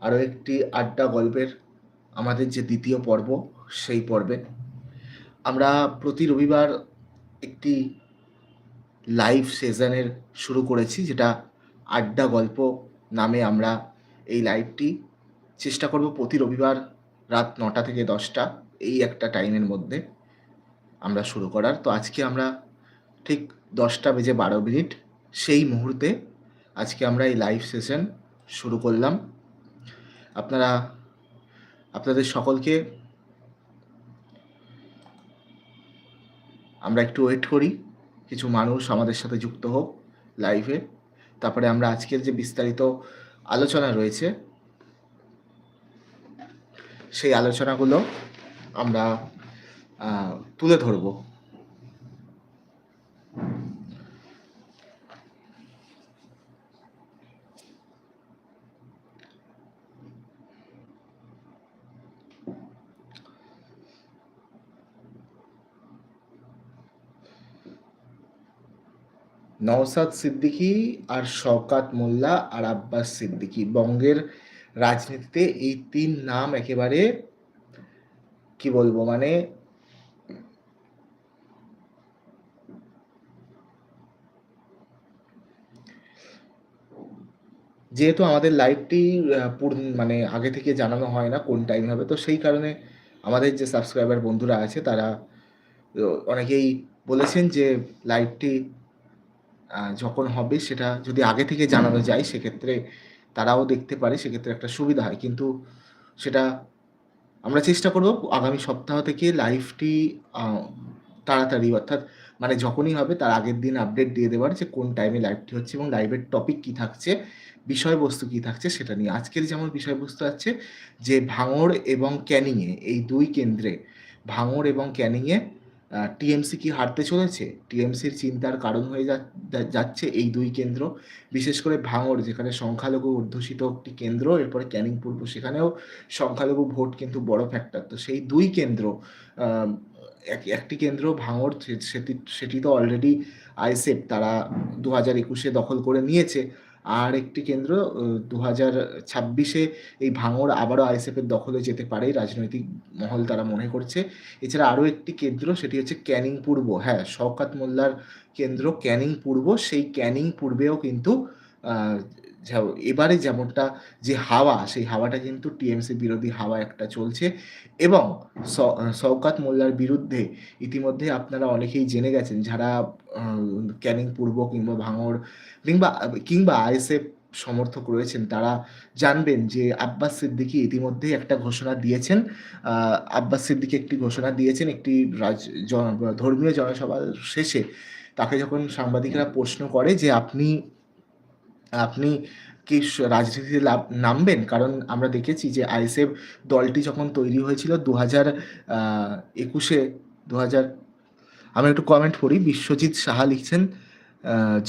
আরও একটি আড্ডা গল্পের আমাদের যে দ্বিতীয় পর্ব, সেই পর্বে। আমরা প্রতি রবিবার একটি লাইভ সেশনের শুরু করেছি, যেটা আড্ডা গল্প নামে আমরা এই লাইভটি চেষ্টা করব প্রতি রবিবার রাত নটা থেকে দশটা, এই একটা টাইমের মধ্যে আমরা শুরু করার। তো আজকে আমরা ঠিক দশটা বেজে বারো মিনিট, সেই মুহূর্তে আজকে আমরা এই লাইভ সেশন শুরু করলাম। আপনারা, আপনাদের সকলকে আমরা একটু ওয়েট করি, কিছু মানুষ আমাদের সাথে যুক্ত হোক লাইভে তারপরে আমরা আজকের যে বিস্তারিত আলোচনা রয়েছে, সেই আলোচনাগুলো আমরা তুলে ধরবো। নওসাদ সিদ্দিকি আর শওকাত মোল্লা আর আব্বাস সিদ্দিকি। বঙ্গের রাজনীতিতে এই তিন নাম একেবারে, কি বলব মানে যেহেতু আমাদের লাইভটি মানে আগে থেকে জানানো হয় না কোন টাইম হবে, তো সেই কারণে আমাদের যে সাবস্ক্রাইবার বন্ধুরা আছে তারা, অনেকেই বলেছেন যে লাইভটি যখন হবে সেটা যদি আগে থেকে জানানো যায় সেক্ষেত্রে তারাও দেখতে পারে সেক্ষেত্রে একটা সুবিধা হয়। কিন্তু সেটা আমরা চেষ্টা করব আগামী সপ্তাহ থেকে লাইভটি তাড়াতাড়ি অর্থাৎ মানে যখনই হবে তার আগের দিন আপডেট দিয়ে দেওয়ার যে কোন টাইমে লাইভটি হচ্ছে এবং লাইভের টপিক কি থাকছে বিষয়বস্তু কি থাকছে সেটা নিয়ে। আজকের যেমন বিষয়বস্তু আছে যে ভাঙড় এবং ক্যানিংয়ে এই দুই কেন্দ্রে ভাঙড় এবং ক্যানিংয়ে টিএমসি কি হারতে চলেছে? টিএমসির চিন্তার কারণ হয়ে যাচ্ছে এই দুই কেন্দ্র। বিশেষ করে ভাঙড়, যেখানে সংখ্যালঘু অধ্যুষিত একটি কেন্দ্র, এরপরে ক্যানিং পূর্ব, সেখানেও সংখ্যালঘু ভোট কিন্তু বড় ফ্যাক্টর তো সেই দুই কেন্দ্র এক- একটি কেন্দ্র ভাঙড় সেটি সেটি তো অলরেডি আইসেফ তারা দু হাজার একুশে দখল করে নিয়েছে। আর একটি কেন্দ্র দু হাজার ছাব্বিশে এই ভাঙড় আবারও আইসেফের দখলে যেতে পারে রাজনৈতিক মহল তারা মনে করছে। এছাড়া আরও একটি কেন্দ্র, সেটি হচ্ছে ক্যানিং পূর্ব। হ্যাঁ শওকাত মোল্লার কেন্দ্র ক্যানিং পূর্ব। সেই ক্যানিং পূর্বেও কিন্তু এবারে যেমনটা যে হাওয়া, সেই হাওয়াটা কিন্তু টিএমসি বিরোধী হাওয়া একটা চলছে এবং শওকাত মোল্লার বিরুদ্ধে ইতিমধ্যে আপনারা অনেকেই জেনে গেছেন যারা ক্যানিং পূর্ব কিংবা ভাঙর কিংবা কিংবা আইএসএফ সমর্থক রয়েছেন, তারা জানবেন যে আব্বাস সিদ্দিকী ইতিমধ্যে একটা ঘোষণা দিয়েছেন। আব্বাস সিদ্দিকী একটি ঘোষণা দিয়েছেন একটি রাজ, জন- ধর্মীয় জনসভার শেষে। তাকে যখন সাংবাদিকরা প্রশ্ন করে যে আপনি আপনি কি রাজনীতিতে লাভ, নামবেন? কারণ আমরা দেখেছি যে আইএসএফ দলটি যখন তৈরি হয়েছিল দু হাজার একুশে দু হাজার আমি একটু কমেন্ট পড়ি, বিশ্বজিৎ সাহা লিখছেন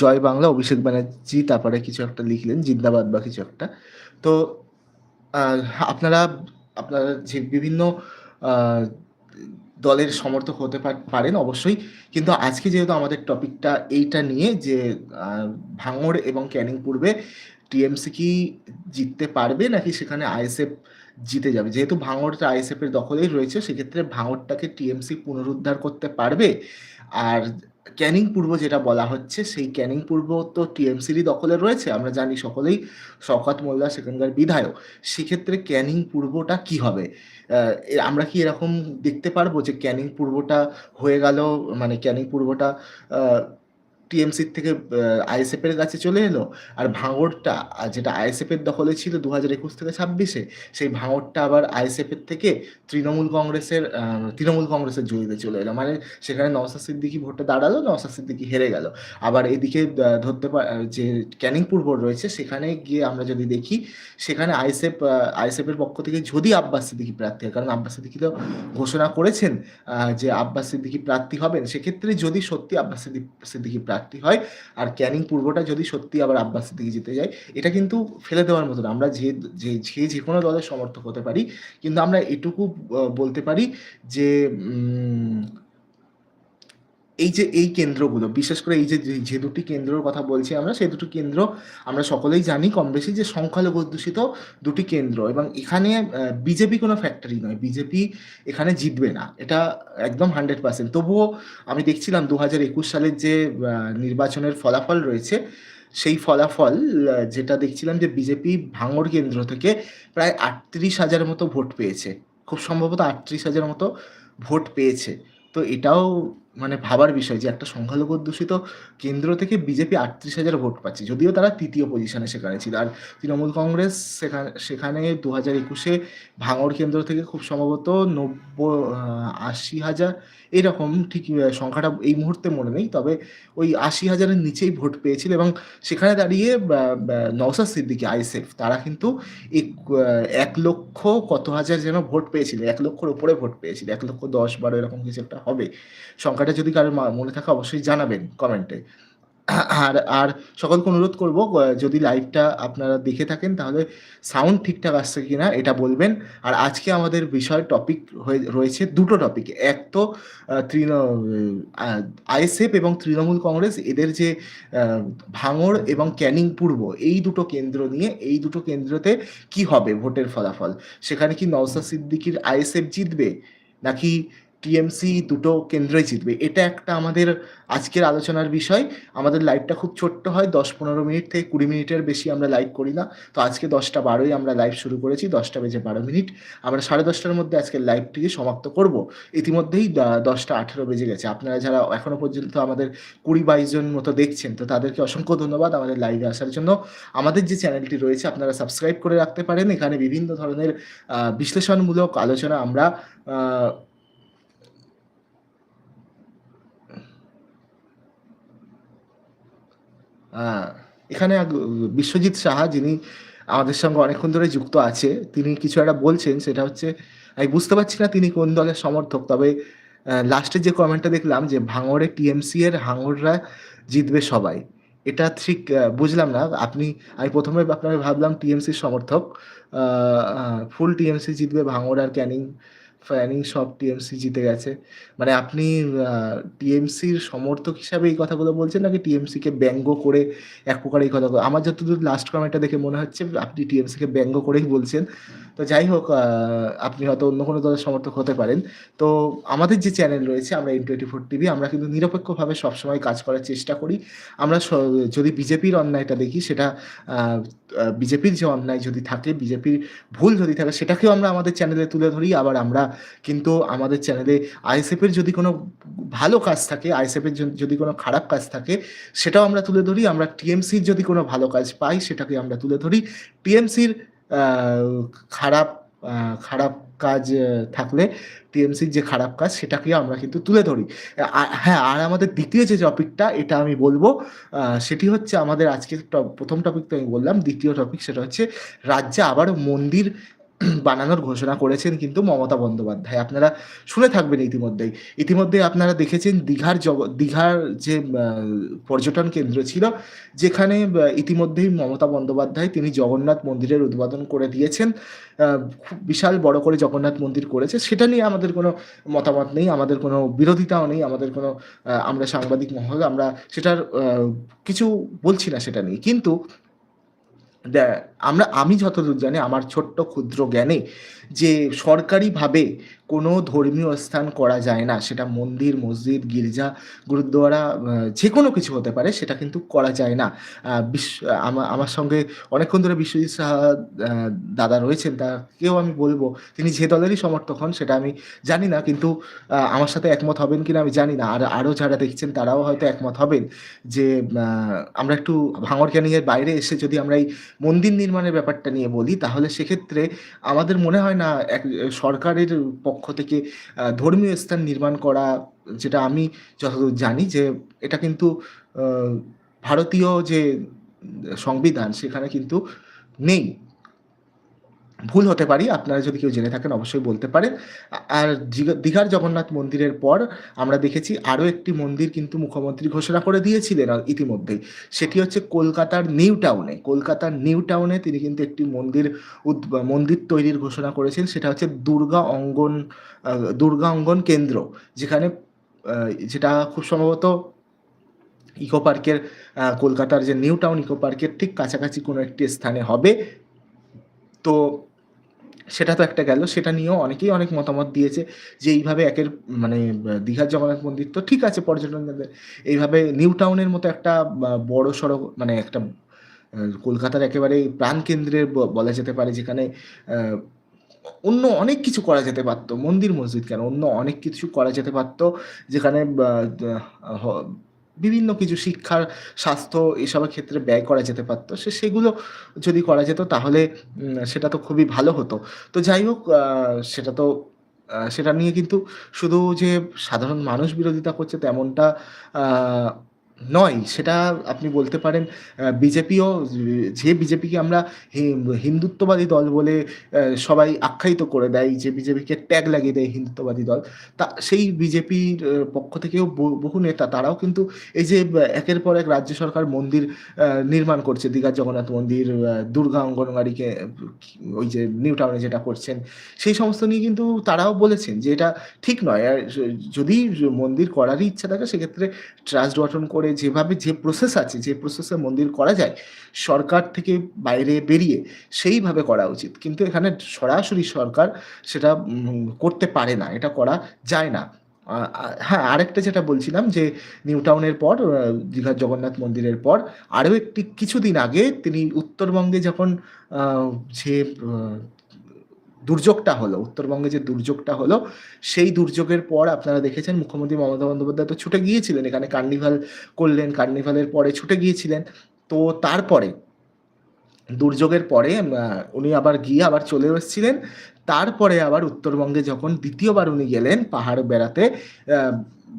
জয় বাংলা, অভিষেক ব্যানার্জি, তারপরে কিছু একটা লিখলেন, জিন্দাবাদ বা কিছু একটা। তো আপনারা আপনারা যে বিভিন্ন দলের সমর্থক হতে পারেন অবশ্যই। কিন্তু আজকে যেহেতু আমাদের টপিকটা এইটা নিয়ে যে ভাঙড় এবং ক্যানিং পূর্বে টিএমসি কি জিততে পারবে নাকি সেখানে আইএসএফ জিতে যাবে? যেহেতু ভাঙড়টা আইএসএফ এর দখলেই রয়েছে, সেক্ষেত্রে ভাঙড়টাকে টিএমসি পুনরুদ্ধার করতে পারবে। আর ক্যানিং পূর্ব যেটা বলা হচ্ছে, সেই ক্যানিং পূর্ব তো টিএমসিরই দখলে রয়েছে। আমরা জানি সকলেই শওকত মোল্লা সেখানকার বিধায়ক। সেক্ষেত্রে ক্যানিং পূর্বটা কি হবে? আমরা কি এরকম দেখতে পারব যে ক্যানিং পূর্বটা হয়ে গেল? মানে ক্যানিং পূর্বটা টিএমসির থেকে আইএসএফ এর কাছে চলে এলো, আর ভাঙড়টা যেটা আইএসএফ এর দখলে ছিল দু হাজার একুশ থেকে ছাব্বিশে, সেই ভাঙড়টা আবার আইএসএফ এর থেকে তৃণমূল কংগ্রেসের তৃণমূল কংগ্রেসের জড়িতে চলে এলো। মানে সেখানে নওসাদ সিদ্দিকি ভোটে দাঁড়াল নওসাদ সিদ্দিকি হেরে গেল। আবার এদিকে ধরতে পার যে ক্যানিং পূর্ব রয়েছে, সেখানে গিয়ে আমরা যদি দেখি, সেখানে আইএসএফ আইএসএফ এর পক্ষ থেকে যদি আব্বাস সিদ্দিকি প্রার্থী হয়, কারণ আব্বাস সিদ্দিকি তো ঘোষণা করেছেন যে আব্বাস সিদ্দিকি প্রার্থী হবেন, সেক্ষেত্রে যদি সত্যি আব্বাস সিদ্দিকি সিদ্দিকি প্রার্থী হয়। আর ক্যানিং পূর্বটা যদি সত্যি আবার আব্বাসের দিকে যেতে যায়, এটা কিন্তু ফেলে দেওয়ার মতো আমরা যে যে যে কোনো দলের সমর্থক হতে পারি। কিন্তু আমরা এটুকু বলতে পারি যে এই যে এই কেন্দ্রগুলো, বিশেষ করে এই যে যে দুটি কেন্দ্রর কথা বলছি আমরা, সেই দুটি কেন্দ্র আমরা সকলেই জানি কম বেশি যে সংখ্যালঘু অধ্যুষিত দুটি কেন্দ্র এবং এখানে বিজেপি কোনো ফ্যাক্টরি নয়। বিজেপি এখানে জিতবে না। এটা একদম হান্ড্রেড পার্সেন্ট তবুও আমি দেখছিলাম দু হাজার একুশ সালের যে নির্বাচনের ফলাফল রয়েছে, সেই ফলাফল যেটা দেখছিলাম যে বিজেপি ভাঙড় কেন্দ্র থেকে প্রায় আটত্রিশ হাজার মতো ভোট পেয়েছে। খুব সম্ভবত আটত্রিশ হাজার মতো ভোট পেয়েছে। তো এটাও মানে ভাবার বিষয় যে একটা সংখ্যালঘু অধ্যুষিত কেন্দ্র থেকে বিজেপি আটত্রিশ হাজার ভোট পাচ্ছে। যদিও তারা তৃতীয় পজিশনে সেখানে ছিল। আর তৃণমূল কংগ্রেস সেখানে সেখানে দু হাজার একুশে ভাঙড় কেন্দ্র থেকে খুব সম্ভবত নব্বই আশি হাজার এরকম ঠিক সংখ্যাটা এই মুহূর্তে মনে নেই। তবে ওই আশি হাজারের নিচেই ভোট পেয়েছিল এবং সেখানে দাঁড়িয়ে নওসাদ সিদ্দিকি আইসেফ তারা কিন্তু এক লক্ষ কত হাজার যেন ভোট পেয়েছিল, এক লক্ষর উপরে ভোট পেয়েছিল, এক লক্ষ দশ, বারো এরকম কিছু একটা হবে। সংখ্যাটা যদি কারোর মনে থাকে অবশ্যই জানাবেন কমেন্টে। আর আর সকলকে অনুরোধ করব, যদি লাইভটা আপনারা দেখে থাকেন, তাহলে সাউন্ড ঠিকঠাক আসছে কি না এটা বলবেন। আর আজকে আমাদের বিষয় টপিক রয়েছে দুটো টপিক এক তো তৃণ আইএসএফ এবং তৃণমূল কংগ্রেস, এদের যে ভাঙড় এবং ক্যানিং পূর্ব, এই দুটো কেন্দ্র নিয়ে, এই দুটো কেন্দ্রতে কি হবে ভোটের ফলাফল? সেখানে কি নওসা সিদ্দিকির আইএসএফ জিতবে? নাকি টিএমসি দুটো কেন্দ্রই জিতবে। এটা একটা আমাদের আজকের আলোচনার বিষয়। আমাদের লাইভটা খুব ছোট্ট হয়, দশ পনেরো মিনিট থেকে কুড়ি মিনিটের বেশি আমরা লাইভ করি না। তো আজকে দশটা বারোই আমরা লাইভ শুরু করেছি, দশটা বেজে বারো মিনিট। আমরা সাড়ে দশটার মধ্যে আজকের লাইভটিকে সমাপ্ত করব। ইতিমধ্যেই দশটা আঠেরো বেজে গেছে। আপনারা যারা এখনও পর্যন্ত আমাদের কুড়ি বাইশ জন মতো দেখছেন, তো তাদেরকে অসংখ্য ধন্যবাদ আমাদের লাইভে আসার জন্য। আমাদের যে চ্যানেলটি রয়েছে, আপনারা সাবস্ক্রাইব করে রাখতে পারেন। এখানে বিভিন্ন ধরনের বিশ্লেষণমূলক আলোচনা আমরা এখানে বিশ্বজিৎ সাহা, যিনি আমাদের সঙ্গে অনেকক্ষণ ধরে যুক্ত আছে, তিনি কিছু একটা বলছেন, সেটা হচ্ছে, আমি বুঝতে পারছি না তিনি কোন দলের সমর্থক, তবে লাস্টে যে কমেন্টটা দেখলাম যে ভাঙড়ে টিএমসি এর হাঙড়রা জিতবে সবাই, এটা ঠিক বুঝলাম না। আপনি, আমি প্রথমে আপনার ভাবলাম টিএমসির সমর্থক ফুল টিএমসি জিতবে ভাঙড় আর ক্যানিং ফ্যানিং সব টিএমসি জিতে গেছে। মানে আপনি টিএমসির সমর্থক হিসাবে এই কথাগুলো বলছেন নাকি টিএমসিকে ব্যঙ্গ করে এক প্রকার এই কথাগুলো? আমার যতদূর লাস্ট কমেন্টটা দেখে মনে হচ্ছে, আপনি টিএমসিকে ব্যঙ্গ করেই বলছেন। তো যাই হোক আপনি হয়তো অন্য কোনো দলের সমর্থক হতে পারেন। তো আমাদের যে চ্যানেল রয়েছে, আমরা এন টোয়েন্টি ফোর টিভি আমরা কিন্তু নিরপেক্ষভাবে সবসময় কাজ করার চেষ্টা করি। আমরা যদি বিজেপির অন্যায়টা দেখি, সেটা বিজেপির যে অন্যায় যদি থাকে, বিজেপির ভুল যদি থাকে, সেটাকেও আমরা আমাদের চ্যানেলে তুলে ধরি। আবার আমরা কিন্তু আমাদের চ্যানেলে আইএসএফের যদি কোনো ভালো কাজ থাকে, আইএসএফের যদি কোনো খারাপ কাজ থাকে, সেটাও আমরা তুলে ধরি। আমরা টিএমসির যদি কোনো ভালো কাজ পাই, সেটাকে আমরা তুলে ধরি। টিএমসির খারাপ খারাপ কাজ থাকলে টিএমসির যে খারাপ কাজ, সেটাকেও আমরা কিন্তু তুলে ধরি। হ্যাঁ আর আমাদের দ্বিতীয় যে টপিকটা, এটা আমি বলব সেটি হচ্ছে আমাদের আজকে প্রথম টপিক তো আমি বললাম। দ্বিতীয় টপিক সেটা হচ্ছে, রাজ্যে আবারও মন্দির বানানোর ঘোষণা করেছেন কিন্তু মমতা বন্দ্যোপাধ্যায়। আপনারা শুনে থাকবেন ইতিমধ্যেই। ইতিমধ্যে আপনারা দেখেছেন দীঘার জগ, দীঘার যে পর্যটন কেন্দ্র ছিল, যেখানে ইতিমধ্যেই মমতা বন্দ্যোপাধ্যায় তিনি জগন্নাথ মন্দিরের উদ্বোধন করে দিয়েছেন। বিশাল বড় করে জগন্নাথ মন্দির করেছে। সেটা নিয়ে আমাদের কোনো মতামত নেই, আমাদের কোনো বিরোধিতাও নেই, আমাদের কোনো আমরা সাংবাদিক মহল, আমরা সেটার কিছু বলছি না সেটা নিয়ে। কিন্তু আমরা আমি যতদূর জানি আমার ছোট্ট ক্ষুদ্র জ্ঞানে যে সরকারিভাবে কোনো ধর্মীয় স্থান করা যায় না। সেটা মন্দির, মসজিদ, গির্জা, গুরুদ্বারা যে কোনো কিছু হতে পারে, সেটা কিন্তু করা যায় না। বিশ্ব আমার সঙ্গে অনেকক্ষণ ধরে বিশ্বজিৎ সাহা দাদা রয়েছেন তাকেও আমি বলব, তিনি যে দলেরই সমর্থক হন, সেটা আমি জানি না, কিন্তু আমার সাথে একমত হবেন কিনা আমি জানি না। আর আরও যারা দেখছেন, তারাও হয়তো একমত হবেন যে আমরা একটু ভাঙর ক্যানিংয়ের বাইরে এসে যদি আমরা এই মন্দির নির্মাণের ব্যাপারটা নিয়ে বলি, তাহলে সেক্ষেত্রে আমাদের মনে হয় না এক, সরকারের পক্ষ থেকে ধর্মীয় স্থান নির্মাণ করা, যেটা আমি যতদূর জানি যে এটা কিন্তু ভারতীয় যে সংবিধান সেখানে কিন্তু নেই। ভুল হতে পারি, আপনারা যদি কেউ জেনে থাকেন অবশ্যই বলতে পারেন। আর দীঘার জগন্নাথ মন্দিরের পর আমরা দেখেছি আরও একটি মন্দির কিন্তু মুখ্যমন্ত্রী ঘোষণা করে দিয়েছিলেন ইতিমধ্যেই। সেটি হচ্ছে কলকাতার নিউ টাউনে। কলকাতার নিউ টাউনে তিনি কিন্তু একটি মন্দির মন্দির তৈরির ঘোষণা করেছেন। সেটা হচ্ছে দুর্গা অঙ্গন দুর্গা অঙ্গন কেন্দ্র। যেখানে যেটা খুব সম্ভবত ইকো পার্কের কলকাতার যে নিউ টাউন ইকো পার্কের ঠিক কাছাকাছি কোনো একটি স্থানে হবে। তো সেটা তো একটা গেল। সেটা নিয়েও অনেকেই অনেক মতামত দিয়েছে যে এইভাবে একের মানে দীঘার জগন্নাথ মন্দির তো ঠিক আছে পর্যটন কেন্দ্রে। এইভাবে নিউ টাউনের মতো একটা বড় বড়সড় মানে একটা কলকাতার একেবারে প্রাণকেন্দ্রের বলা যেতে পারে যেখানে অন্য অনেক কিছু করা যেতে পারতো মন্দির মসজিদ কেন? অন্য অনেক কিছু করা যেতে পারতো যেখানে বিভিন্ন কিছু শিক্ষার, স্বাস্থ্য এসবের ক্ষেত্রে ব্যয় করা যেতে পারত। সে সেগুলো যদি করা যেত তাহলে সেটা তো খুবই ভালো হতো। তো যাই হোক সেটা তো সেটা নিয়ে কিন্তু শুধু যে সাধারণ মানুষ বিরোধিতা করছে তেমনটা নয়। সেটা আপনি বলতে পারেন বিজেপিও যে বিজেপিকে আমরা হিন্দুত্ববাদী দল বলে সবাই আখ্যায়িত করে দেয়, যে বিজেপিকে ট্যাগ লাগিয়ে দেয় হিন্দুত্ববাদী দল। তা সেই বিজেপির পক্ষ থেকেও বহু নেতা তারাও কিন্তু এই যে একের পর এক রাজ্য সরকার মন্দির নির্মাণ করছে। দীঘার জগন্নাথ মন্দির, দুর্গা অঙ্গনওয়াড়িকে ওই যে নিউ টাউনে যেটা করছেন, সেই সমস্ত নিয়ে কিন্তু তারাও বলেছেন যে এটা ঠিক নয়। আর যদি মন্দির করারই ইচ্ছা থাকে সেক্ষেত্রে ট্রাস্ট গঠন করে যেভাবে যে প্রসেস আছে, যে প্রসেসে মন্দির করা যায়, সরকার থেকে বাইরে বেরিয়ে সেইভাবে করা উচিত। কিন্তু এখানে সরাসরি সরকার সেটা করতে পারে না। এটা করা যায় না। হ্যাঁ, আরেকটা যেটা বলছিলাম যে নিউ টাউনের পর দীঘার জগন্নাথ মন্দিরের পর আরও একটি কিছুদিন আগে তিনি উত্তরবঙ্গে যখন যে দুর্যোগটা হলো, উত্তরবঙ্গে যে দুর্যোগটা হলো, সেই দুর্যোগের পর আপনারা দেখেছেন মুখ্যমন্ত্রী মমতা বন্দ্যোপাধ্যায় তো ছুটে গিয়েছিলেন। এখানে কার্নিভাল করলেন। কার্নিভালের পরে ছুটে গিয়েছিলেন। তো তারপরে দুর্যোগের পরে উনি আবার গিয়ে আবার চলে এসেছিলেন। তারপরে আবার উত্তরবঙ্গে যখন দ্বিতীয়বার উনি গেলেন পাহাড় বেড়াতে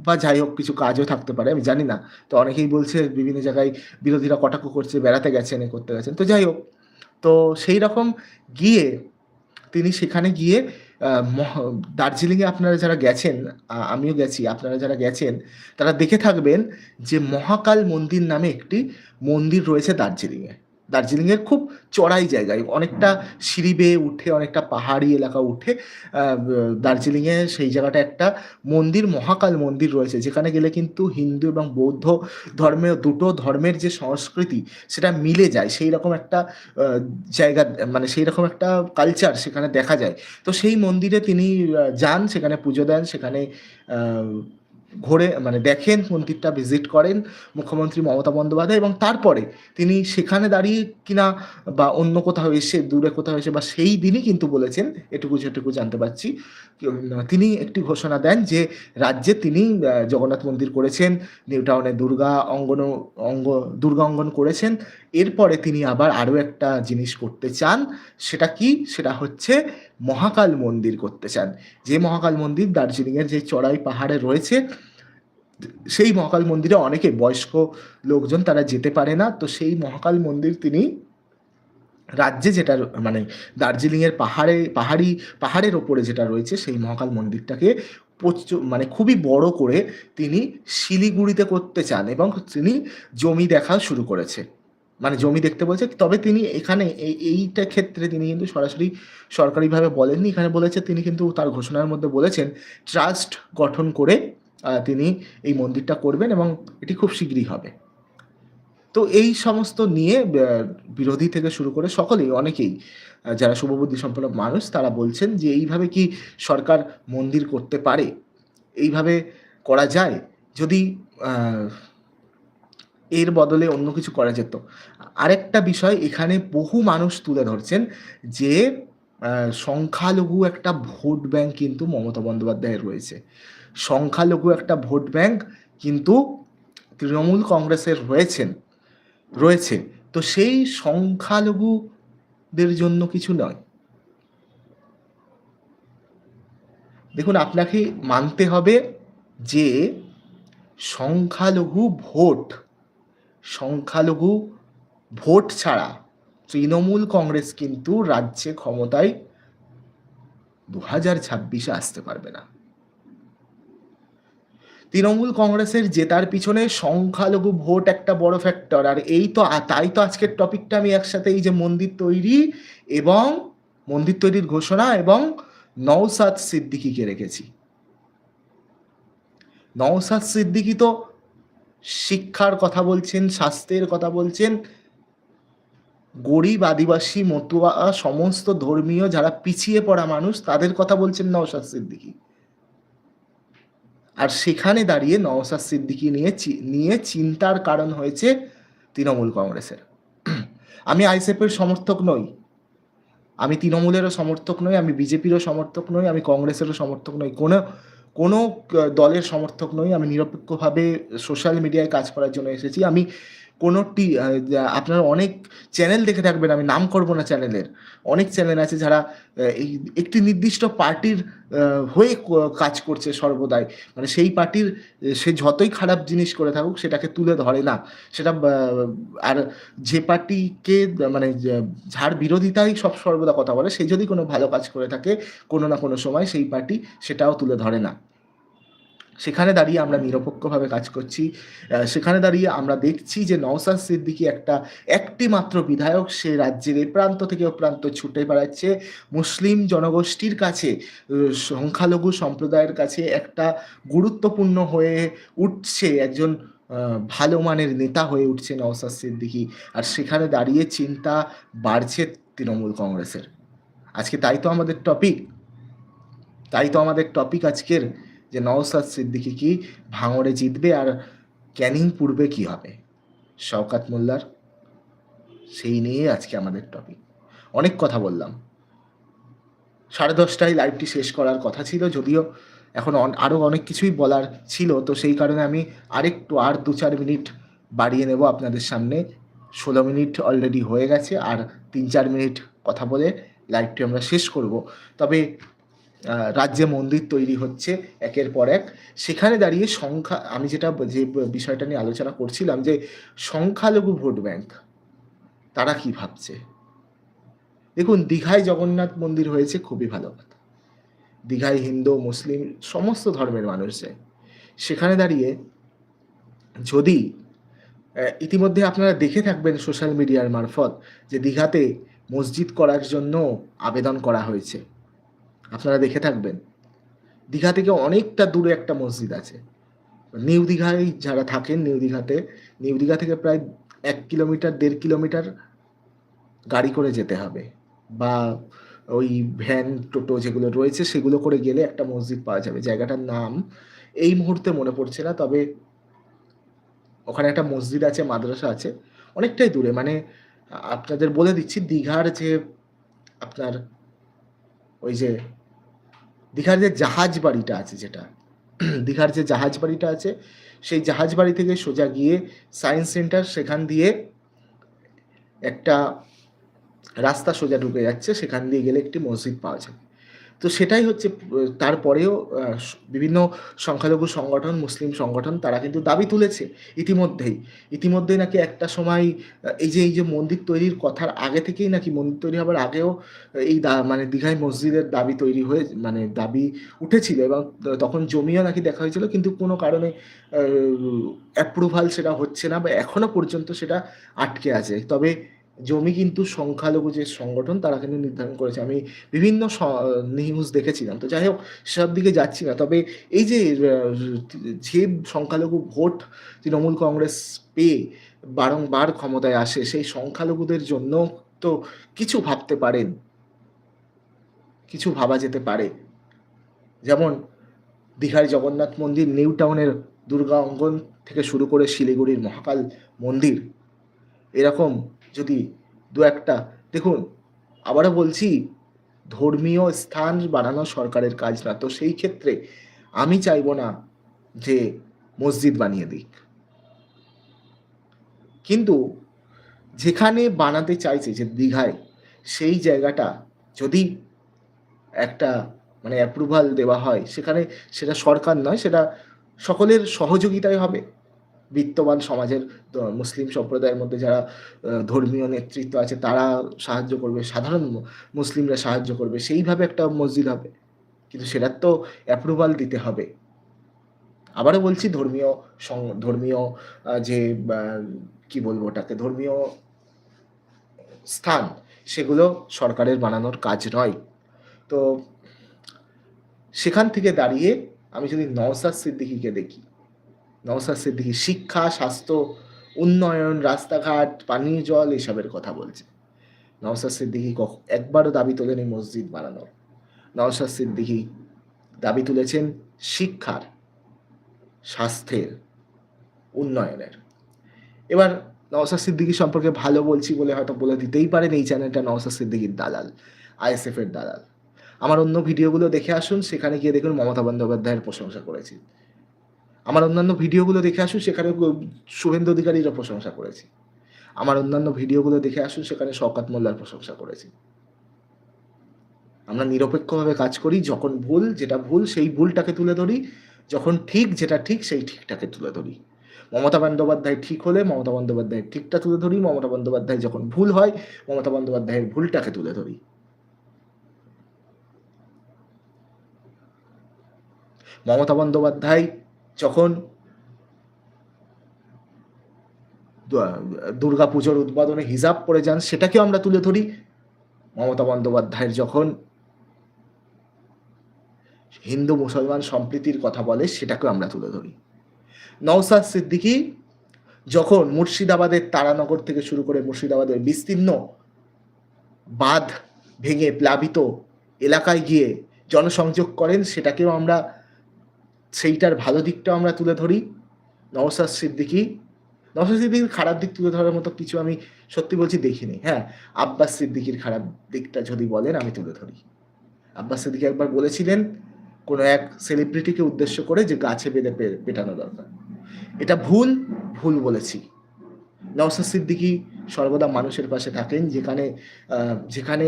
বা যাই হোক কিছু কাজও থাকতে পারে আমি জানি না। তো অনেকেই বলছে বিভিন্ন জায়গায় বিরোধীরা কটাক্ষ করছে, বেড়াতে গেছেন, এ করতে গেছেন। তো যাই হোক। তো সেই রকম গিয়ে তিনি সেখানে গিয়ে দার্জিলিংয়ে আপনারা যারা গেছেন, আমিও গেছি। আপনারা যারা গেছেন তারা দেখে থাকবেন যে মহাকাল মন্দির নামে একটি মন্দির রয়েছে দার্জিলিংয়ে। দার্জিলিংয়ের খুব চড়াই জায়গায়। অনেকটা সিঁড়ি বেয়ে উঠে, অনেকটা পাহাড়ি এলাকা উঠে দার্জিলিংয়ে সেই জায়গাটা একটা মন্দির, মহাকাল মন্দির রয়েছে। যেখানে গেলে কিন্তু হিন্দু এবং বৌদ্ধ ধর্মের দুটো ধর্মের যে সংস্কৃতি সেটা মিলে যায়। সেই রকম একটা জায়গা মানে সেই রকম একটা কালচার সেখানে দেখা যায়। তো সেই মন্দিরে তিনি যান, সেখানে পুজো দেন, সেখানে ঘোরে মানে দেখেন, মন্দিরটা ভিজিট করেন মুখ্যমন্ত্রী মমতা বন্দ্যোপাধ্যায় এবং তারপরে তিনি সেখানে দাঁড়িয়ে কিনা বা অন্য কোথাও এসে, দূরে কোথাও এসে বা সেই দিনই কিন্তু বলেছেন, এটুকু যেটুকু জানতে পারছি, তিনি একটি ঘোষণা দেন যে রাজ্যে তিনি জগন্নাথ মন্দির করেছেন, নিউ টাউনে দুর্গা অঙ্গন অঙ্গ দুর্গা অঙ্গন করেছেন। এরপরে তিনি আবার আরও একটা জিনিস করতে চান। সেটা কি? সেটা হচ্ছে মহাকাল মন্দির করতে চান। যে মহাকাল মন্দির দার্জিলিংয়ের যে চড়াই পাহাড়ে রয়েছে, সেই মহাকাল মন্দিরে অনেকে বয়স্ক লোকজন তারা যেতে পারে না। তো সেই মহাকাল মন্দির তিনি রাজ্যে যেটা মানে দার্জিলিংয়ের পাহাড়ে, পাহাড়ি, পাহাড়ের ওপরে যেটা রয়েছে সেই মহাকাল মন্দিরটাকে মানে খুবই বড় করে তিনি শিলিগুড়িতে করতে চান এবং তিনি জমি দেখা শুরু করেছে। মানে জমি দেখতে বলছে। তবে তিনি এখানে এই এইটা ক্ষেত্রে তিনি কিন্তু সরাসরি সরকারিভাবে বলেননি। এখানে বলেছে, তিনি কিন্তু তার ঘোষণার মধ্যে বলেছেন, ট্রাস্ট গঠন করে তিনি এই মন্দিরটা করবেন এবং এটি খুব শীঘ্রই হবে। তো এই সমস্ত নিয়ে বিরোধী থেকে শুরু করে সকলেই, অনেকেই যারা শুভবুদ্ধি সম্পন্ন মানুষ, তারা বলছেন যে এইভাবে কি সরকার মন্দির করতে পারে? এইভাবে করা যায়? যদি এর বদলে অন্য কিছু করা যেত। আরেকটা বিষয়, এখানে বহু মানুষ তুলে ধরছেন যে সংখ্যালঘু একটা ভোট ব্যাংক কিন্তু মমতা বন্দ্যোপাধ্যায়ের রয়েছে। সংখ্যালঘু একটা ভোট ব্যাংক কিন্তু তৃণমূল কংগ্রেসের রয়েছেন রয়েছে। তো সেই সংখ্যালঘুদের জন্য কিছু নয়। দেখুন আপনাকে মানতে হবে যে সংখ্যালঘু ভোট, সংখ্যালঘু ভোট ছাড়া তৃণমূল কংগ্রেস কিন্তু রাজ্যে ক্ষমতায় ২০২৬ এ আসতে পারবে না। তৃণমূল কংগ্রেসের জেতার পিছনে সংখ্যালঘু ভোট একটা বড় ফ্যাক্টর। আর এই তো তাই তো আজকের টপিকটা আমি একসাথে এই যে মন্দির তৈরি এবং মন্দির তৈরির ঘোষণা এবং নওশাদ সিদ্দিকীকে রেখেছি। নওসাদ সিদ্দিকি তো শিক্ষার কথা বলছেন, স্বাস্থ্যের কথা বলছেন, গরিব, আদিবাসী, মতুয়া, সমস্ত ধর্মীয় যারা পিছিয়ে পড়া মানুষ তাদের কথা বলছেন নওসাদ সিদ্দিকি আর সেখানে দাঁড়িয়ে নওসাদ সিদ্দিকি নিয়ে নিয়ে চিন্তার কারণ হয়েছে তৃণমূল কংগ্রেসের। আমি আইসেফের সমর্থক নই। আমি তৃণমূলেরও সমর্থক নই, আমি বিজেপিরও সমর্থক নই, আমি কংগ্রেসেরও সমর্থক নই। কোনো কোনো দলের সমর্থক নই। আমি নিরপেক্ষভাবে সোশ্যাল মিডিয়ায় কাজ করার জন্য এসেছি। আমি কোনোটি আপনারা অনেক চ্যানেল দেখে থাকবেন, আমি নাম করব না চ্যানেলের অনেক চ্যানেল আছে যারা এই একটি নির্দিষ্ট পার্টির হয়ে কাজ করছে সর্বদাই। মানে সেই পার্টির সে যতই খারাপ জিনিস করে থাকুক, সেটাকে তুলে ধরে না। সেটা আর যে পার্টিকে মানে যার বিরোধিতাই সব সর্বদা কথা বলে, সে যদি কোনো ভালো কাজ করে থাকে, কোনো না কোনো সময় সেই পার্টি সেটাও তুলে ধরে না। সেখানে দাঁড়িয়ে আমরা নিরপেক্ষভাবে কাজ করছি। সেখানে দাঁড়িয়ে আমরা দেখছি যে নওসাদ সিদ্দিকি একটা একটি মাত্র বিধায়ক। সে রাজ্যের এ প্রান্ত থেকে ও প্রান্ত ছুটে বেড়াচ্ছে। মুসলিম জনগোষ্ঠীর কাছে সংখ্যালঘু সম্প্রদায়ের কাছে একটা গুরুত্বপূর্ণ হয়ে উঠছে। একজন ভালো মানের নেতা হয়ে উঠছে নওসাদ সিদ্দিকি। আর সেখানে দাঁড়িয়ে চিন্তা বাড়ছে তৃণমূল কংগ্রেসের। আজকে তাই তো আমাদের টপিক তাই তো আমাদের টপিক আজকের। যে নওসাদ সিদ্দিকি কি ভাঙড়ে জিতবে আর ক্যানিং পূর্বে কি হবে? শওকাত মোল্লার সেই নিয়ে আজকে আমাদের টপিক অনেক কথা বললাম। সাড়ে দশটায় লাইভটি শেষ করার কথা ছিল, যদিও এখন আরও অনেক কিছুই বলার ছিল, তো সেই কারণে আমি আরেকটু আর দু চার মিনিট বাড়িয়ে নেব আপনাদের সামনে। ষোলো মিনিট অলরেডি হয়ে গেছে, আর তিন চার মিনিট কথা বলে লাইভটি আমরা শেষ করব। তবে রাজ্যে মন্দির তৈরি হচ্ছে একের পর এক। সেখানে দাঁড়িয়ে সংখ্যা, আমি যেটা যে বিষয়টা নিয়ে আলোচনা করছিলাম যে সংখ্যালঘু ভোট ব্যাংক, তারা কি ভাবছে? দেখুন, দীঘায় জগন্নাথ মন্দির হয়েছে খুবই ভালো কথা। দীঘায় হিন্দু, মুসলিম, সমস্ত ধর্মের মানুষ যায়। সেখানে দাঁড়িয়ে যদি ইতিমধ্যে আপনারা দেখে থাকবেন সোশ্যাল মিডিয়ার মারফত যে দীঘাতে মসজিদ করার জন্য আবেদন করা হয়েছে। আপনারা দেখে থাকবেন। দীঘা থেকে অনেকটা দূরে একটা মসজিদ আছে। নিউ দীঘায় যারা থাকেন, নিউ দীঘাতে, নিউ দীঘা থেকে প্রায় এক কিলোমিটার, দেড় কিলোমিটার গাড়ি করে যেতে হবে বা ওই ভ্যান, টোটো যেগুলো রয়েছে সেগুলো করে গেলে একটা মসজিদ পাওয়া যাবে। জায়গাটার নাম এই মুহূর্তে মনে পড়ছে না, তবে ওখানে একটা মসজিদ আছে, মাদ্রাসা আছে, অনেকটাই দূরে। মানে আপনাদের বলে দিচ্ছি, দীঘার যে আপনার ওই যে দীঘার যে জাহাজ বাড়িটা আছে যেটা, দীঘার যে জাহাজ বাড়িটা আছে, সেই জাহাজ বাড়ি থেকে সোজা গিয়ে সায়েন্স সেন্টার সেখান দিয়ে একটা রাস্তা সোজা ঢুকে যাচ্ছে, সেখান দিয়ে গেলে একটি মসজিদ পাওয়া যাবে। তো সেটাই হচ্ছে, তারপরেও বিভিন্ন সংখ্যালঘু সংগঠন, মুসলিম সংগঠন, তারা কিন্তু দাবি তুলেছে ইতিমধ্যেই। ইতিমধ্যেই নাকি একটা সময় এই যে এই যে মন্দির তৈরির কথার আগে থেকেই নাকি মন্দির তৈরি হবার আগেও এই মানে দীঘায় মসজিদের দাবি তৈরি হয়ে মানে দাবি উঠেছিল এবং তখন জমিও নাকি দেখা হয়েছিল, কিন্তু কোনো কারণে অ্যাপ্রুভাল সেটা হচ্ছে না বা এখনও পর্যন্ত সেটা আটকে আছে। তবে জমি কিন্তু সংখ্যালঘু যে সংগঠন, তারা কিন্তু নির্ধারণ করেছে। আমি বিভিন্ন নিউজ দেখেছিলাম। তো যাই হোক সব দিকে যাচ্ছি না। তবে এই যে যে সংখ্যালঘু ভোট তৃণমূল কংগ্রেস পেয়ে বারংবার ক্ষমতায় আসে, সেই সংখ্যালঘুদের জন্য তো কিছু ভাবতে পারেন কিছু ভাবা যেতে পারে। যেমন দীঘার জগন্নাথ মন্দির নিউ টাউনের দুর্গা অঙ্গন থেকে শুরু করে শিলিগুড়ির মহাকাল মন্দির। এরকম যদি দু একটা, দেখুন, আবারও বলছি, ধর্মীয় স্থান বানানো সরকারের কাজ না, তো সেই ক্ষেত্রে আমি চাইব না যে মসজিদ বানিয়ে দিক। কিন্তু যেখানে বানাতে চাইছে, যে দীঘায়, সেই জায়গাটা যদি একটা মানে অ্যাপ্রুভাল দেওয়া হয়, সেখানে সেটা সরকার নয়, সেটা সকলের সহযোগিতায় হবে। বিত্তবান সমাজের মুসলিম সম্প্রদায়ের মধ্যে যারা ধর্মীয় নেতৃত্ব আছে, তারা সাহায্য করবে, সাধারণ মুসলিমরা সাহায্য করবে, সেইভাবে একটা মসজিদ হবে। কিন্তু সেটার তো অ্যাপ্রুভাল দিতে হবে। আবারও বলছি, ধর্মীয় ধর্মীয় যে কি বলব ওটাকে, ধর্মীয় স্থান, সেগুলো সরকারের বানানোর কাজ নয়। তো সেখান থেকে দাঁড়িয়ে আমি যদি নওসাদ সিদ্দিকিকে দেখি নওসাদ সিদ্দিকি শিক্ষা, স্বাস্থ্য, উন্নয়ন, রাস্তাঘাট, পানীয় জল এসবের কথা বলছে। নওসাদ সিদ্দিকি একবারও দাবি তোলেনি মসজিদ বানানোর। নওসাদ সিদ্দিকি দাবি তুলেছেন শিক্ষার, স্বাস্থ্যের, উন্নয়নের। এবার নওসাদ সিদ্দিকি সম্পর্কে ভালো বলছি বলে হয়তো বলে দিতেই পারেন এই চ্যানেলটা নওসাদ সিদ্দিকির দালাল আইএসএফ এর দালাল। আমার অন্য ভিডিওগুলো দেখে আসুন, সেখানে গিয়ে দেখুন মমতা বন্দ্যোপাধ্যায়ের প্রশংসা করেছি। আমার অন্যান্য ভিডিওগুলো দেখে আসুন, সেখানে শুভেন্দু অধিকারীরও প্রশংসা করেছি। আমার অন্যান্য ভিডিওগুলো দেখে আসুন, সেখানে শওকাত মোল্লার প্রশংসা করেছি। আমরা নিরপেক্ষভাবে কাজ করি, যখন ভুল, যেটা ভুল, সেই ভুলটাকে তুলে ধরি। যখন ঠিক, যেটা ঠিক, সেই ঠিকটাকে তুলে ধরি। মমতা বন্দ্যোপাধ্যায় ঠিক হলে মমতা বন্দ্যোপাধ্যায়ের ঠিকটা তুলে ধরি, মমতা বন্দ্যোপাধ্যায় যখন ভুল হয়, মমতা বন্দ্যোপাধ্যায়ের ভুলটাকে তুলে ধরি। মমতা বন্দ্যোপাধ্যায় যখন দুর্গা পুজোর উদ্বোধনে হিজাব পরে যান, সেটাকেও আমরা তুলে ধরি। মমতা বন্দ্যোপাধ্যায়ের যখন হিন্দু মুসলমান সম্প্রীতির কথা বলে, সেটাকেও আমরা তুলে ধরি। নওসাদ সিদ্দিকি যখন মুর্শিদাবাদের তারানগর থেকে শুরু করে মুর্শিদাবাদের বিস্তীর্ণ বাঁধ ভেঙে প্লাবিত এলাকায় গিয়ে জনসংযোগ করেন, সেটাকেও আমরা সেইটার ভালো দিকটাও আমরা তুলে ধরি। নওসাদ সিদ্দিকি নওসাদ সিদ্দিকির খারাপ দিক তুলে ধরার মতো কিছু আমি সত্যি বলছি দেখিনি। হ্যাঁ আব্বাস সিদ্দিকির খারাপ দিকটা যদি বলেন, আমি তুলে ধরি। আব্বাস সিদ্দিকি একবার বলেছিলেন, কোনো এক সেলিব্রিটিকে উদ্দেশ্য করে যে গাছে বেঁধে পেটানো দরকার। এটা ভুল ভুল বলেছি। নওসাদ সিদ্দিকি সর্বদা মানুষের পাশে থাকেন, যেখানে যেখানে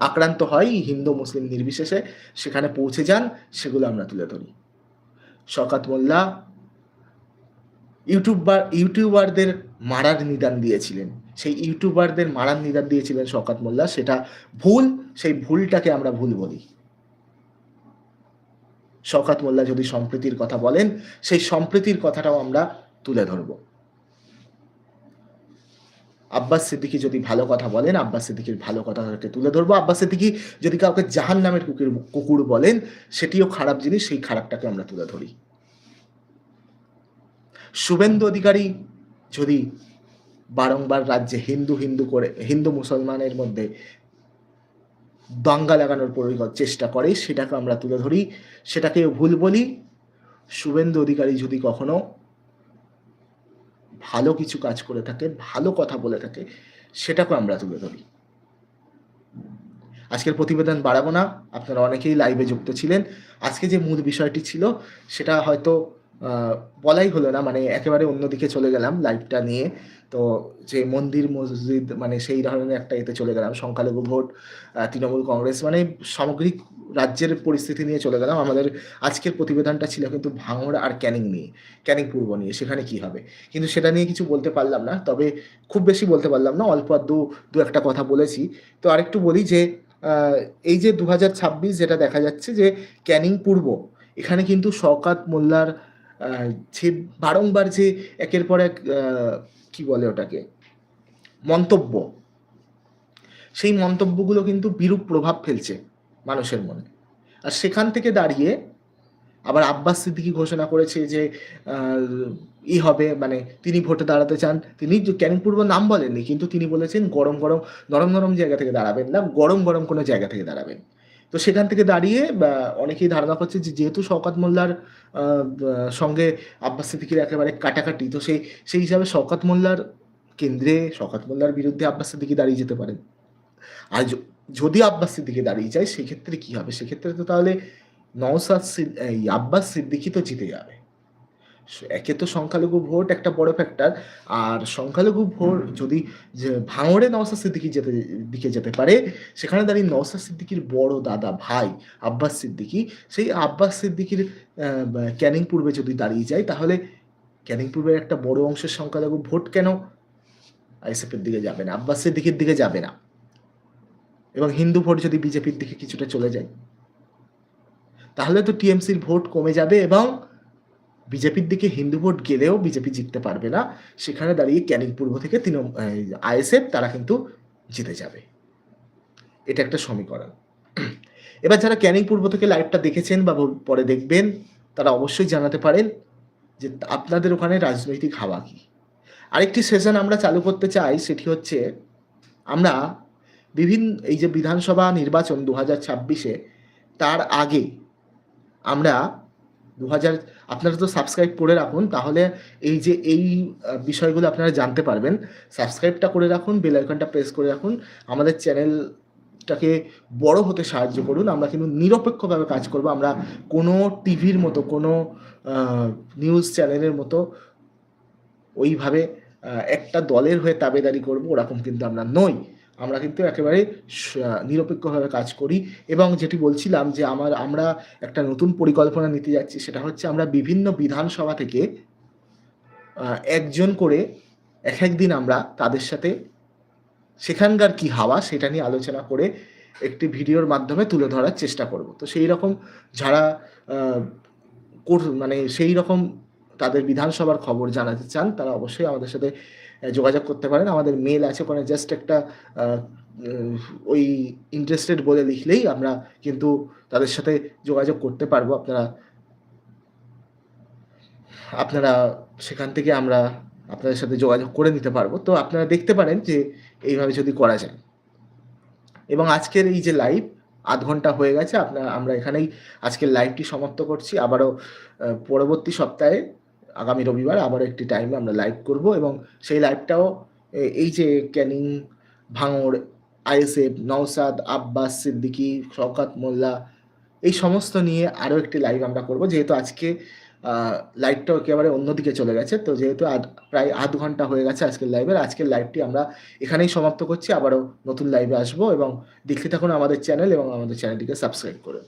আক্রান্ত হয় হিন্দু, মুসলিম নির্বিশেষে, সেখানে পৌঁছে যান, সেগুলো আমরা তুলে ধরি। শকাত মোল্লা ইউটিউবার, ইউটিউবারদের মারার নিদান দিয়েছিলেন। সেই ইউটিউবারদের মারার নিদান দিয়েছিলেন শকাত মোল্লা, সেটা ভুল, সেই ভুলটাকে আমরা ভুল বলি। শকাত মোল্লা যদি সম্প্রীতির কথা বলেন, সেই সম্প্রীতির কথাটাও আমরা তুলে ধরব। আব্বাস সিদ্দিকি যদি ভালো কথা বলেন, আব্বাস সিদ্দিকির ভালো কথাটাকে তুলে ধরবো। আব্বাস সিদ্দিকি যদি কাউকে জাহান নামের কুকুর কুকুর বলেন, সেটিও খারাপ জিনিস, সেই খারাপটাকে আমরা তুলে ধরি। শুভেন্দু অধিকারী যদি বারংবার রাজ্যে হিন্দু হিন্দু করে, হিন্দু মুসলমানের মধ্যে দাঙ্গা লাগানোর চেষ্টা করে, সেটাকে আমরা তুলে ধরি। সেটাকে ভুল বলি। শুভেন্দু অধিকারী যদি কখনো ভালো কিছু কাজ করে থাকে, ভালো কথা বলে থাকে সেটাকে আমরা তুলে ধরি। আজকের প্রতিবেদন বাড়াবো না, আপনারা অনেকেই লাইভে যুক্ত ছিলেন। আজকে যে মূল বিষয়টি ছিল, সেটা হয়তো বলাই হলো না মানে একেবারে অন্যদিকে চলে গেলাম লাইভটা নিয়ে। তো যে মন্দির, মসজিদ মানে সেই ধরনের একটা এতে চলে গেলাম, সংখ্যালঘু ভোট তৃণমূল কংগ্রেস মানে সামগ্রিক রাজ্যের পরিস্থিতি নিয়ে চলে গেলাম। আমাদের আজকের প্রতিবেদনটা ছিল কিন্তু ভাঙড় আর ক্যানিং নিয়ে, ক্যানিং পূর্ব নিয়ে, সেখানে কি হবে? কিন্তু সেটা নিয়ে কিছু বলতে পারলাম না, তবে খুব বেশি বলতে পারলাম না, অল্প দু দু একটা কথা বলেছি। তো আরেকটু বলি যে এই যে দু হাজার ছাব্বিশ যেটা দেখা যাচ্ছে যে, ক্যানিং পূর্ব, এখানে কিন্তু শওকাত মোল্লার যে বারংবার যে একের পর এক কি বলে ওটাকে, মন্তব্য, সেই মন্তব্যগুলো কিন্তু বিরূপ প্রভাব ফেলছে। মানুষের মনে। আর সেখান থেকে দাঁড়িয়ে আবার আব্বাস সিদ্দিকি ঘোষণা করেছে যে ই হবে মানে তিনি ভোটে দাঁড়াতে চান। তিনি ক্যানিং পূর্ব নাম বলেননি, কিন্তু তিনি বলেছেন গরম গরম, নরম নরম জায়গা থেকে দাঁড়াবেন না, গরম গরম কোনো জায়গা থেকে দাঁড়াবেন। তো সেখান থেকে দাঁড়িয়ে অনেকেই ধারণা করছে যে যেহেতু শওকাত মোল্লার সঙ্গে আব্বাস সিদ্দিকির একেবারে কাটাকাটি, তো সেই সেই হিসাবে শওকাত মোল্লার কেন্দ্রে, শওকাত মোল্লার বিরুদ্ধে আব্বাস সিদ্দিকি দাঁড়িয়ে যেতে পারেন। আর যদি আব্বাস সিদ্দিকি দাঁড়িয়ে যায় সেক্ষেত্রে কি হবে? সেক্ষেত্রে তো তাহলে নওসাদ এই আব্বাস সিদ্দিকি তো জিতে যাবে। একে তো সংখ্যালঘু ভোট একটা বড় ফ্যাক্টর আর সংখ্যালঘু ভোট যদি ভাঙড়ে নওসাদ সিদ্দিকি যেতে দিকে যেতে পারে সেখানে দাঁড়িয়ে নওসাদ সিদ্দিকির বড় দাদা ভাই আব্বাস সিদ্দিকি সেই আব্বাস সিদ্দিকির ক্যানিং পূর্বে যদি দাঁড়িয়ে যায় তাহলে ক্যানিং পূর্বের একটা বড় অংশের সংখ্যালঘু ভোট কেন? আইএসএফের দিকে যাবে না আব্বাস সিদ্দিকির দিকে যাবে না। এবং হিন্দু ভোট যদি বিজেপির দিকে কিছুটা চলে যায়, তাহলে তো টিএমসির ভোট কমে যাবে এবং বিজেপির দিকে হিন্দু ভোট গেলেও বিজেপি জিততে পারবে না। সেখানে দাঁড়িয়ে ক্যানিং পূর্ব থেকে তৃণমূল আইএসএফ তারা কিন্তু জিতে যাবে। এটা একটা সমীকরণ। এবার যারা ক্যানিং পূর্ব থেকে লাইভটা দেখেছেন বা পরে দেখবেন, তারা অবশ্যই জানাতে পারেন যে আপনাদের ওখানে রাজনৈতিক হাওয়া কী? আরেকটি সেশন আমরা চালু করতে চাই, সেটি হচ্ছে আমরা বিভিন এই যে বিধানসভা নির্বাচন ২০২৬ ছাব্বিশে তার আগে আমরা ২০০০ আপনারা তো সাবস্ক্রাইব করে রাখুন তাহলে এই যে এই বিষয়গুলো আপনারা জানতে পারবেন। সাবস্ক্রাইবটা করে রাখুন, বেল আইকনটা প্রেস করে রাখুন। আমাদের চ্যানেলটাকে বড় হতে সাহায্য করুন। আমরা কিন্তু নিরপেক্ষভাবে কাজ করব। আমরা কোনো টিভির মতো কোনো নিউজ চ্যানেলের মতো ওইভাবে একটা দলের হয়ে তাবেদারি করব ওরকম কিন্তু আমরা নই। আমরা কিন্তু একেবারে নিরপেক্ষভাবে কাজ করি এবং যেটি বলছিলাম যে আমার, আমরা একটা নতুন পরিকল্পনা নিতে যাচ্ছি, সেটা হচ্ছে আমরা বিভিন্ন বিধানসভা থেকে একজন করে এক দিন আমরা তাদের সাথে সেখানকার কি হাওয়া সেটা নিয়ে আলোচনা করে একটি ভিডিওর মাধ্যমে তুলে ধরার চেষ্টা করব। তো সেই রকম যারা মানে সেইরকম তাদের বিধানসভার খবর জানাতে চান, তারা অবশ্যই আমাদের সাথে যোগাযোগ করতে পারেন। আমাদের মেল আছে, ওখানে জাস্ট একটা ওই ইন্টারেস্টেড বলে লিখলেই আমরা কিন্তু তাদের সাথে যোগাযোগ করতে পারব। আপনারা আপনারা সেখান থেকে আমরা আপনাদের সাথে যোগাযোগ করে নিতে পারব। তো আপনারা দেখতে পারেন যে এইভাবে যদি করা যায়। এবং আজকের এই যে লাইভ আধ ঘণ্টা হয়ে গেছে। আপনা আমরা এখানেই আজকের লাইভটি সমাপ্ত করছি। আবারও পরবর্তী সপ্তাহে আগামী রবিবার আবারও একটি টাইমে আমরা লাইভ করব এবং সেই লাইভটাও এই যে ক্যানিং, ভাঙড়, আইএসএফ, নওসাদ আব্বাস সিদ্দিকী, শওকত মোল্লা এই সমস্ত নিয়ে আরও একটি লাইভ আমরা করব। যেহেতু আজকে লাইভটাও একেবারে অন্যদিকে চলে গেছে। তো যেহেতু প্রায় আধ ঘণ্টা হয়ে গেছে আজকের লাইভের। আজকের লাইভটি আমরা এখানেই সমাপ্ত করছি। আবারও নতুন লাইভে আসব এবং দেখতে থাকুন আমাদের চ্যানেল এবং আমাদের চ্যানেলটিকে সাবস্ক্রাইব করুন।